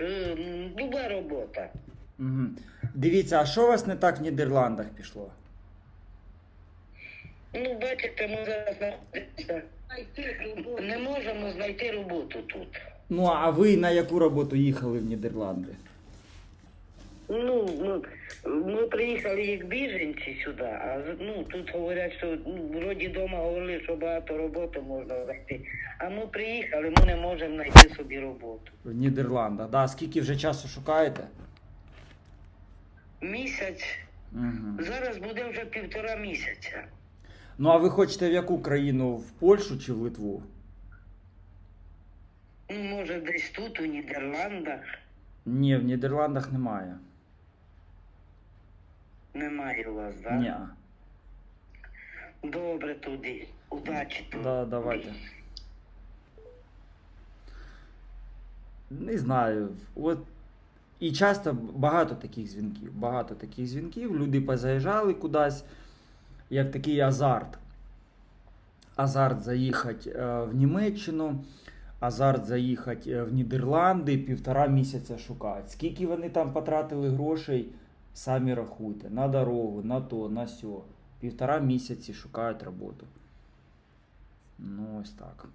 е, люба робота. Угу. Дивіться, а що у вас не так в Нідерландах пішло? Ну, бачите, ми зараз знаходимося. Не можемо знайти роботу тут. Ну, а ви на яку роботу їхали в Нідерланди? Ну, ми, ми приїхали як біженці сюди, а ну, тут говорять, що ну, вроді вдома говорили, що багато роботи можна знайти. А ми приїхали, ми не можемо знайти собі роботу. В Нідерландах, да. Скільки вже часу шукаєте? Місяць, Угу. зараз буде вже півтора місяця. Ну, а ви хочете в яку країну? В Польщу чи в Литву? Ну, може, десь тут, у Нідерландах, Ні, в Нідерландах немає. Немає у вас, так? Ні. Добре туди. Удачі туди. Да, давайте. Не знаю. От і часто багато таких дзвінків. Багато таких дзвінків. Люди позаїжджали кудись, як такий азарт. Азарт заїхати е, в Німеччину, азарт заїхати е, в Нідерланди, півтора місяця шукають. Скільки вони там потратили грошей, самі рахуйте. На дорогу, на то, на сьо. Півтора місяці шукають роботу. Ну, ось так.